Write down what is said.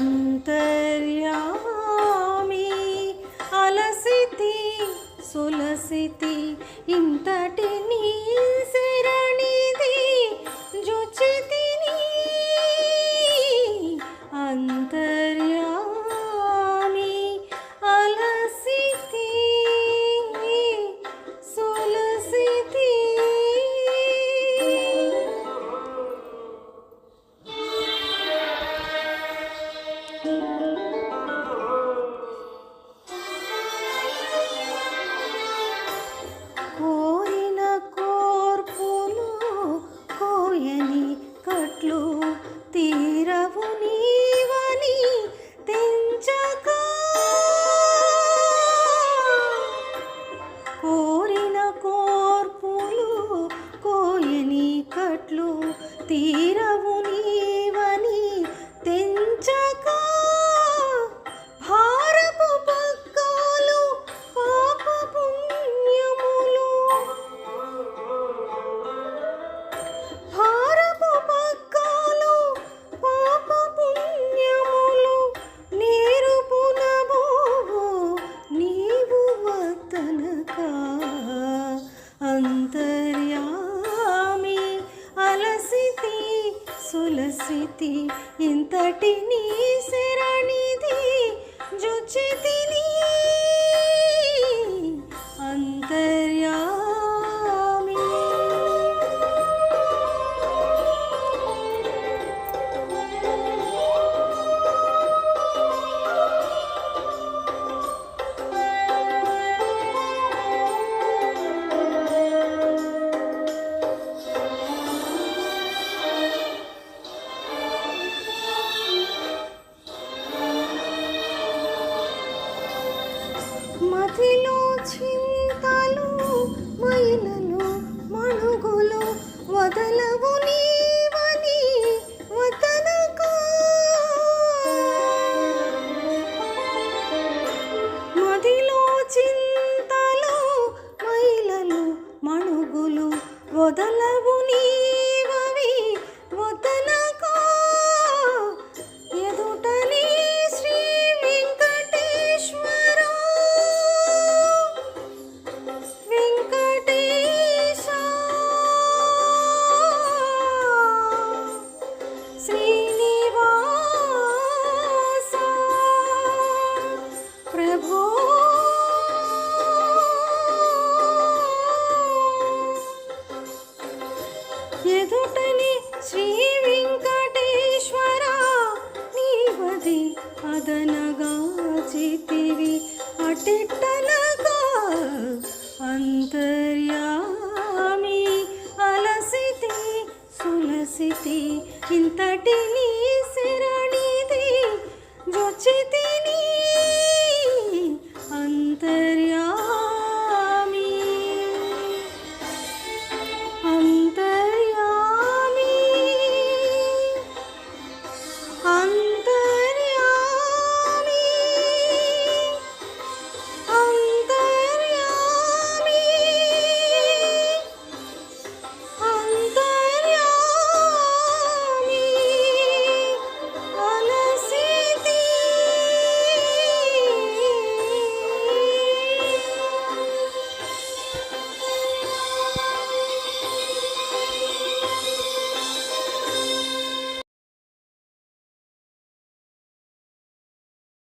అంతర్యామి అలసితి సులసితి ఇంతటి నీ శరణిది జుచితి కోర్పులు కోయని కట్లు తీరవు ఇంతటి నీ శరణిది మదిలో చింతలు మైలలు మణుగులు వదలవు నీవని వదనగా మదిలో చింతలు మైలలు మణుగులు వదలవు నీ ఎదుటని శ్రీ వెంకటేశ్వర నీవది అదనగా చితివి. అటిట్టనగా అంతర్యామి అలసితి సులసితి ఇంతటి నీ శరణిది జొచ్చితి